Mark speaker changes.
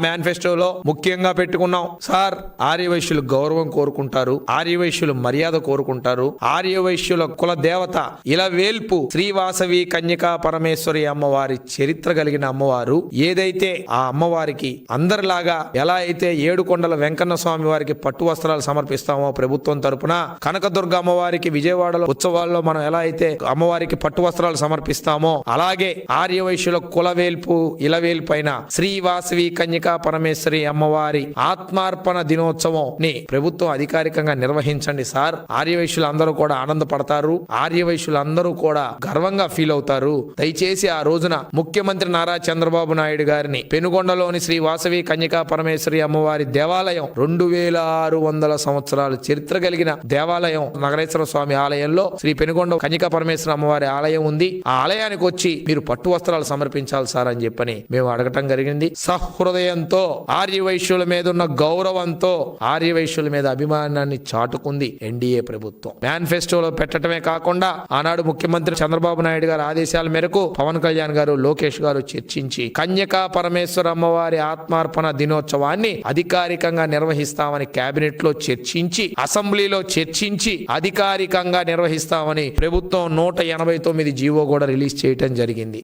Speaker 1: మేనిఫెస్టోలో ముఖ్యంగా పెట్టుకున్నాం. సార్ ఆర్యవైశ్యులు గౌరవం కోరుకుంటారు ఆర్యవైశ్యులు మర్యాద కోరుకుంటారు. ఆర్యవైశ్యుల కుల దేవత ఇలా వేల్పు శ్రీవాసవి కన్యకా పరమేశ్వరి అమ్మవారి చరిత్ర కలిగిన అమ్మవారు. ఏదైతే ఆ అమ్మవారికి అందరిలాగా ఎలా అయితే ఏడుకొండల వెంకన్న స్వామి వారికి పట్టు వస్త్రాలు సమర్పిస్తామో ప్రభుత్వం తరపున కనకదుర్గ అమ్మవారికి విజయవాడలో ఉత్సవాల్లో మనం ఎలా అయితే అమ్మవారికి పట్టు వస్త్రాలు సమర్పిస్తామో అలాగే ఆర్యవైశ్యుల కులవేల్పు ఇలవేల్పు అయిన శ్రీవాసవి కన్యక పరమేశ్వరి అమ్మవారి ఆత్మార్పణ దినోత్సవం ని ప్రభుత్వం అధికారికంగా నిర్వహించండి సార్. ఆర్యవైశ్యులు అందరూ కూడా ఆనందపడతారు. ఆర్యవైశ్యులు అందరూ కూడా గర్వంగా ఫీల్ అవుతారు. దయచేసి ఆ రోజున ముఖ్యమంత్రి నారా చంద్రబాబు నాయుడు గారిని పెనుగొండలోని శ్రీ వాసవి కన్యకా పరమేశ్వరి అమ్మవారి దేవాలయం రెండు వేల ఆరు వందల సంవత్సరాల చరిత్ర కలిగిన దేవాలయం నగరేశ్వర స్వామి ఆలయంలో శ్రీ పెనుగొండ కన్యకా పరమేశ్వర అమ్మవారి ఆలయం ఉంది. ఆ ఆలయానికి వచ్చి మీరు పట్టు వస్త్రాలు సమర్పించాలి సార్ అని చెప్పని మేము అడగటం జరిగింది. సహృదయంతో ఆర్యవైశ్యుల మీద ఉన్న గౌరవంతో ఆర్యవైశ్యుల మీద అభిమానాన్ని చాటుకుంది ఎన్డీఏ ప్రభుత్వం. మేనిఫెస్టోలో పెట్టడమే కాకుండా ఆనాడు ముఖ్యమంత్రి చంద్రబాబు నాయుడు గారి ఆదేశాల మేరకు పవన్ కళ్యాణ్ గారు లోకేష్ గారు చర్చించి కన్యకా పరమేశ్వర అమ్మవారి ఆత్మార్పణ దినోత్సవాన్ని అధికారికంగా నిర్వహిస్తామని కేబినెట్లో చర్చించి అసెంబ్లీలో చర్చించి అధికారికంగా నిర్వహిస్తామని ప్రభుత్వం నూట ఎనభై తొమ్మిది జీవో కూడా రిలీజ్ చేయటం జరిగింది.